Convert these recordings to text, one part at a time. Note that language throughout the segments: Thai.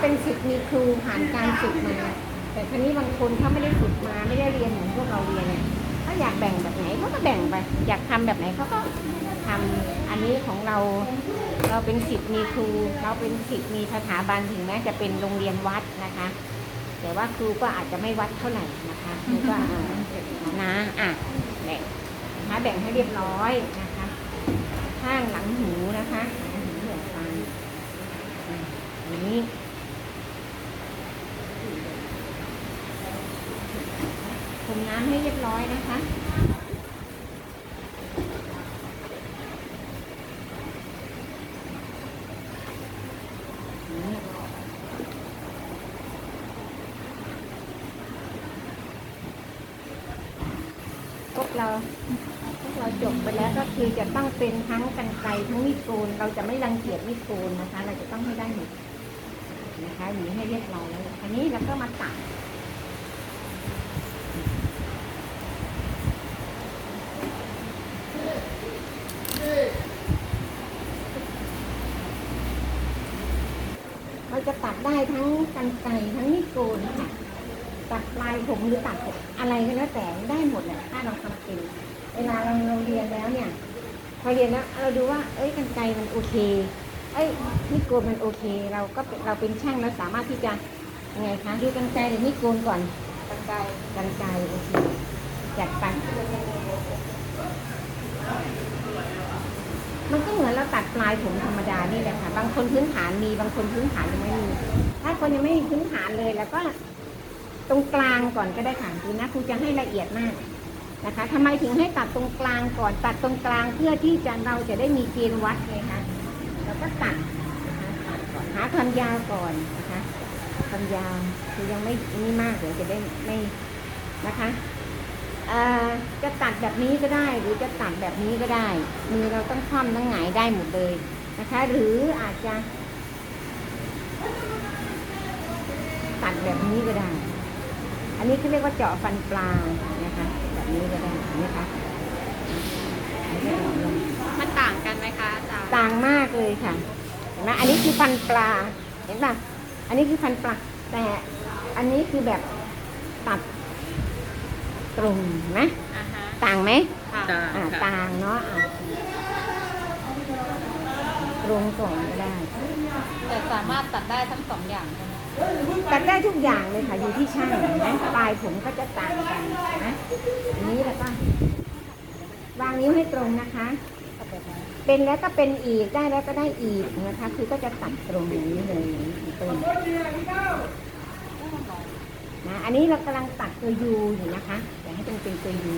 เป็นสิทธิ์มีครูผ่านการฝึกมา แต่ทีนี้บางคนเขาไม่ได้ฝึกมาไม่ได้เรียนเหมือนพวกเราเรียนเนี่ยเขาอยากแบ่งแบบไหนเขาก็แบ่งไป อยากทำแบบไหนเขาก็ทำอันนี้ของเราเราเป็นสิทธิ์มีครูเราเป็นสิทธิ์มีสถาบันถึงแม้จะเป็นโรงเรียนวัดนะคะ แต่ว่าครูก็อาจจะไม่วัดเท่าไหร่นะคะครูก็อ่านะอะแบ่งนะแบ่งให้เรียบร้อยนะคะข้างหลังหูนะคะหลังหูเหมือนกันอะอันนี้พร มน้ำให้เรียบร้อยนะคะ พวกเราพวกเราจบไปแล้วก็คือจะต้องเป็นทั้งกันไกรทั้งมีดโกนเราจะไม่รังเกียจมีดโกนนะคะ เราจะต้องให้ได้หมดนะคะหวีให้เรียบร้อยแล้วอันนี้เราก็มาตัด เราจะตัดได้ทั้งกันไกรทั้งมีดโกนค่ะตัดปลายผมหรือตัดผมอะไรก็แล้วแต่ได้หมดแหละถ้าเราทำเป็นเวลาเราเราเรียนแล้วเนี่ย พอเรียนแล้วเราดูว่า เอ้ยกันไกรมันโอเค เอ้ยมีดโกนมันโอเค เราก็เป็นเราเป็นช่างเราสามารถที่จะยังไงคะดูกันไกรหรือมีดโกนก่อนกันไกรกันไกรโอเคจัดไป มันก็เหมือนเราตัดปลายผมธรรมดานี่แหละค่ะ บางคนพื้นฐานมีบางคนพื้นฐานยังไม่มี ถ้าคนยังไม่มีพื้นฐานเลยแล้วก็ ตรงกลางก่อนก็ได้ค่ะดูนะครูจะให้ละเอียดมากนะคะทำไมถึงให้ตัดตรงกลางก่อน ตัดตรงกลางเพื่อที่จะเราจะได้มีเกณฑ์วัดไงคะแล้วก็ตัดตัดก่อนหาความยาวก่อนนะคะความยาวคือยังไม่นี่มากเดี๋ยวจะได้ไม่นะคะ จะตัดแบบนี้ก็ได้ หรือจะตัดแบบนี้ก็ได้ มือเราต้องคว่ำทั้งหงายได้หมดเลยนะคะ หรืออาจจะ ตัดแบบนี้ก็ได้ อันนี้เขาเรียกว่าเจาะฟันปลานะคะ แบบนี้ก็ได้นะคะอันนี้ก็เจาะลงมันต่างกันไหมคะอาจารย์ต่างมากเลยค่ะเห็นไหมอันนี้คือฟันปลาเห็นป่ะอันนี้คือฟันปลาแต่อันนี้คือแบบตัด ตรงนะอ่าฮะต่างไหมค่ะอ่าต่างเนาะอ่าตรงก่อนก็ได้ แต่สามารถตัดได้ทั้งสองอย่างใช่ไหมตัดได้ทุกอย่างเลยค่ะอยู่ที่ช่างเห็นไหมปลายผมก็จะต่างกันนะอันนี้แล้วก็วางนิ้วให้ตรงนะคะเป็นแล้วก็เป็นอีกได้แล้วก็ได้อีกนะคะ คือก็จะตัดตรงอย่างนี้เลยอย่างนี้เป็นต้น นะอันนี้เรากำลังตัดตัวยูอยู่นะคะอยากให้เป็นเป็นตัวยู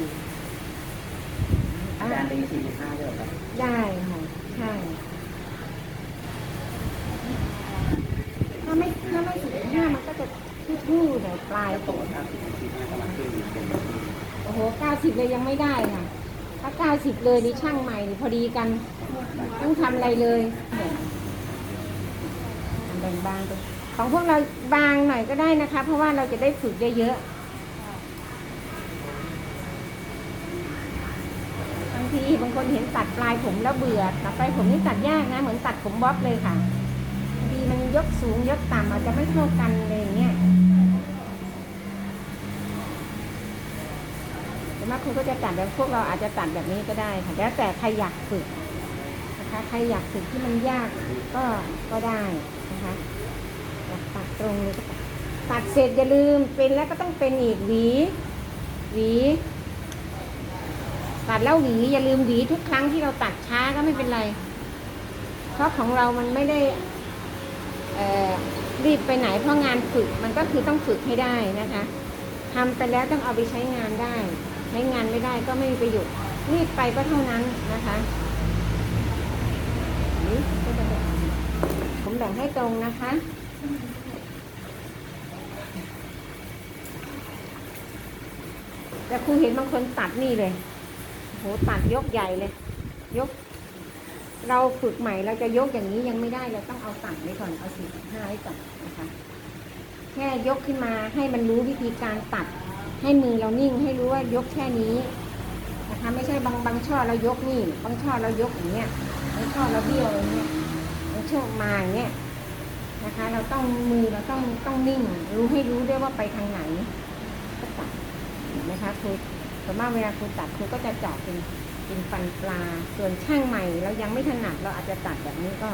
อ่าอาจารย์เป็นสี่สิบห้าด้วยเหรอครับได้ค่ะใช่ถ้าไม่ถ้าไม่ถึงห้ามันก็จะทู่ๆเดี๋ยวปลายผมถ้าสี่สิบห้าประมาณครึ่งหนึ่งเป็นโอ้โหเก้าสิบเลยยังไม่ได้ค่ะถ้าเก้าสิบเลยนี่ช่างใหม่นี่พอดีกันต้องทำอะไรเลยแบ่งบางไป ของพวกเราบางหน่อยก็ได้นะคะ เพราะว่าเราจะได้ฝึกเยอะๆบางทีบางคนเห็นตัดปลายผมแล้วเบื่อตัดปลายผมนี่ตัดยากนะ เหมือนตัดผมบ๊อบเลยค่ะบางทีมันยกสูงยกต่ำอาจจะไม่เท่ากันเลยอย่างเงี้ยแต่ว่าครูก็จะตัดแบบพวกเราอาจจะตัดแบบนี้ก็ได้ค่ะแล้วแต่ใครอยากฝึกนะคะ ใครอยากฝึกที่มันยากก็ก็ได้นะคะ ตัดตรงเลยก็ตัดเสร็จอย่าลืมเป็นแล้วก็ต้องเป็นอีกหวี หวี ตัดแล้วหวีอย่าลืมหวีทุกครั้งที่เราตัดช้าก็ไม่เป็นไร เพราะของเรามันไม่ได้อ่อรีบไปไหนเพราะงานฝึกมันก็คือต้องฝึกให้ได้นะคะทำไปแล้วต้องเอาไปใช้งานได้ ใช้งานไม่ได้ก็ไม่มีประโยชน์รีบไปก็เท่านั้นนะคะผมแบ่งให้ตรงนะคะ แต่ครูเห็นบางคนตัดนี่เลยโหตัดยกใหญ่เลย ยก เราฝึกใหม่เราจะยกอย่างนี้ยังไม่ได้เราต้องเอาต่ำไว้ก่อนเอาสี่ห้าไว้ก่อนนะคะแค่ยกขึ้นมาให้มันรู้วิธีการตัด ให้มือเรานิ่งให้รู้ว่ายกแค่นี้นะคะไม่ใช่บางบางช่อเรายกนี่บางช่อเรายกอย่างเงี้ยบางช่อเราเบี้ยวอย่างเงี้ยบางช่อมาอย่างเงี้ยนะคะ เราต้องมือเราต้องต้องนิ่ง รู้ให้รู้ด้วยว่าไปทางไหนก็ตัด มคะครูส่วนมากเวลาครูตัดครูก็จะเจาะเป็นเป็นฟันปลา ส่วนช่างใหม่เรายังไม่ถนัดเราอาจจะตัดแบบนี้ก็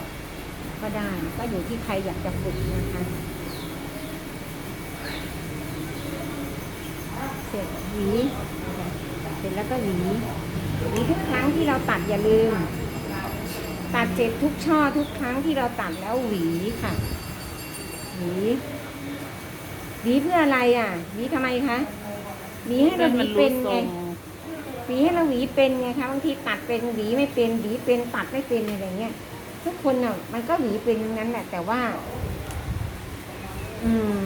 ก็ได้ ก็อยู่ที่ใครอยากจะฝึกนะคะเสร็จหวีเสร็จแล้วก็หวีหวีทุกครั้งที่เราตัดอย่าลืม ตัดเสร็จทุกช่อทุกครั้งที่เราตัดแล้วหวีค่ะ หวีหวีเพื่ออะไรอะหวีทำไมคะ หวีให้เราหวีเป็นไงหวีให้เราหวีเป็นไงคะบางทีตัดเป็นหวีไม่เป็นหวีเป็นตัดไม่เป็นอะไรเงี้ยทุกคนน่ะมันก็หวีเป็นทั้งนั้นแหละแต่ว่า อืม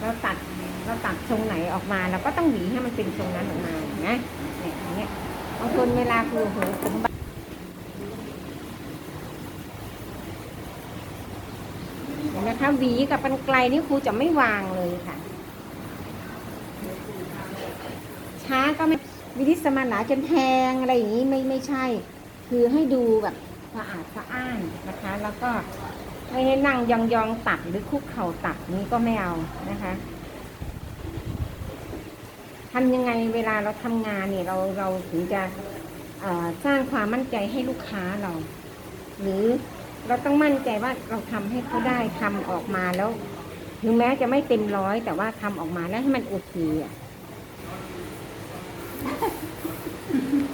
เราตัดเราตัดทรงไหนออกมาเราก็ต้องหวีให้มันเป็นทรงนั้นออกมาเห็นะเนี่ยอย่างเงี้ยบางคนเวลาคือโหผมบางเห็นไหมคะหวีกับปันไกลนี่ครูจะไม่วางเลยค่ะ ช้าก็ไม่วิธิสมาหนาจนแพงอะไรอย่างนี้ไม่ไม่ใช่ คือให้ดูแบบสะอาดสะอ้านนะคะ แล้วก็ไม่ให้นั่งยองๆตัดหรือคุกเข่าตัดนี้ก็ไม่เอานะคะทำยังไงเวลาเราทำงานเนี่ยเราเราถึงจะสร้างความมั่นใจให้ลูกค้าเรา หรือเราต้องมั่นใจว่าเราทำให้เขาได้ทำออกมาแล้ว ถึงแม้จะไม่เต็มร้อยแต่ว่าทำออกมาแล้วให้มันโอเคอะ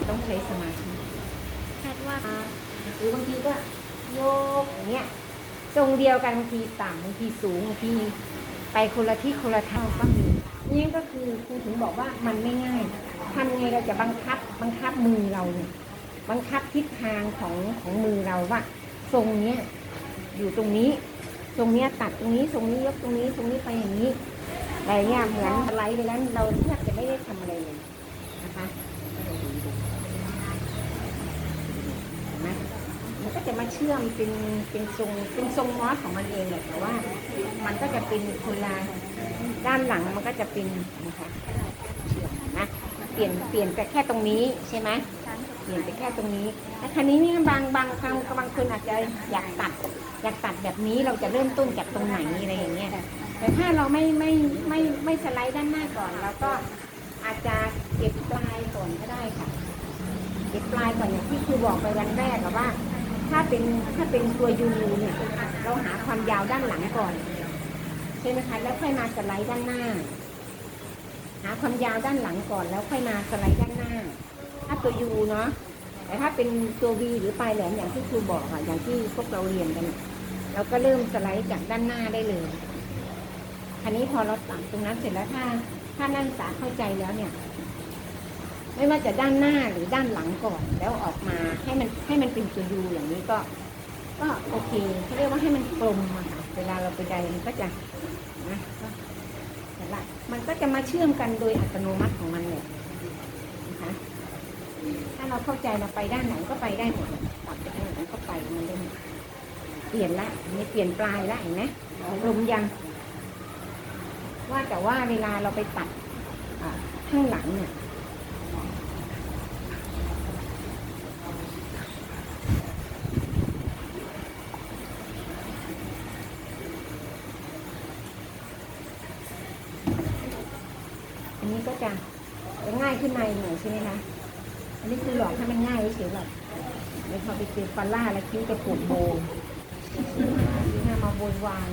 ต้องใช้สมาธิคาดว่าหรือบางทีก็โยกอย่างเงี้ยทรงเดียวกันบางทีต่ำบางทีสูงบางทีไปคนละที่คนละเท่าก็มีนี่ก็คือครูถึงบอกว่ามันไม่ง่ายทำไงเราจะบังคับบังคับมือเราเนี่ยบังคับทิศทางของของมือเราว่าทรงเนี้ยอยู่ตรงนี้ ตรงเนี้ยตัดตรงนี้ทรงนี้ยกตรงนี้ตรงนี้ไปอย่างนี้อะไรเงี้ยเหมือนอะไรไปแล้วเราแทบจะไม่ได้ทำอะไรเลย นะคะเห็นไหมมันก็จะมาเชื่อมเป็นเป็นทรงเป็นทรงมอสของมันเองแหละแต่ว่า มันก็จะเป็นคนละด้านหลังมันก็จะเป็นนะคะเชื่อมนะเปลี่ยนเปลี่ยนแต่แค่ตรงนี้ใช่ไหมเปลี่ยนไปแค่ตรงนี้แต่ครั้นี้นี่บางบางครั้งบางคนอาจจะอยากตัด อยากตัดแบบนี้เราจะเริ่มต้นจากตรงไหนอะไรอย่างเงี้ยแต่ถ้าเราไม่ไม่ไม่ไม่สไลด์ด้านหน้าก่อนเราก็อาจจะ ก็บปลายก่อนก็ได้ค่ะ เก็บปลายก่อนอย่างที่ครูบอกไปวันแรกว่า ถ้าเป็นถ้าเป็นตัวยูเนี่ยเราหาความยาวด้านหลังก่อนใช่ไหมคะแล้วค่อยมาสไลด์ด้านหน้า หาความยาวด้านหลังก่อนแล้วค่อยมาสไลด์ด้านหน้า ถ้าตัวยูเนาะแต่ถ้าเป็นตัววีหรือปลายแหลมอย่างที่ครูบอกอะอย่างที่พวกเราเรียนกันเราก็เริ่มสไลด์จากด้านหน้าได้เลยคันนี้พอเราตัดตรงนั้นเสร็จแล้วถ้าถ้านักศึกษาเข้าใจแล้วเนี่ย ไม่ว่าจะด้านหน้าหรือด้านหลังก่อน แล้วออกมาให้มันให้มันเป็นตัวยูอย่างนี้ก็ ก็โอเคเขาเรียกว่าให้มันกลมอะค่ะเวลาเราไปใดมันก็จะนะก็แต่ละมันก็จะมาเชื่อมกันโดยอัตโนมัติของมันเลยนะคะถ้าเราเข้าใจเราไปด้านไหนก็ไปได้หมดตัดไปทางไหนก็ไปมันได้เปลี่ยนละอันนี้เปลี่ยนปลายละเห็นไหมลมยัง ว่าแต่ว่าเวลาเราไปตัดข้างหลังเนี่ย อันนี้ก็จะจะง่ายขึ้นมาหน่อยใช่ไหมคะอันนี้คือหลอกให้มันง่ายเฉยๆแบบไม่พอไปเจอฟาล่าแล้วคิ้วจะปวดโบน่ามาโวยวาย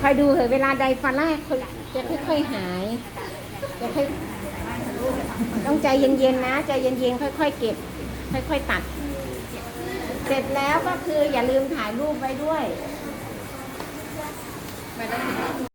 คอยดูเถอะเวลาใดฟาล่าจะค่อยๆหายจะค่อยต้องใจเย็นๆนะ ใจเย็นๆค่อย ๆ เก็บ ค่อย ๆ ตัด เสร็จแล้วก็คืออย่าลืมถ่ายรูปไว้ด้วยไม่ได้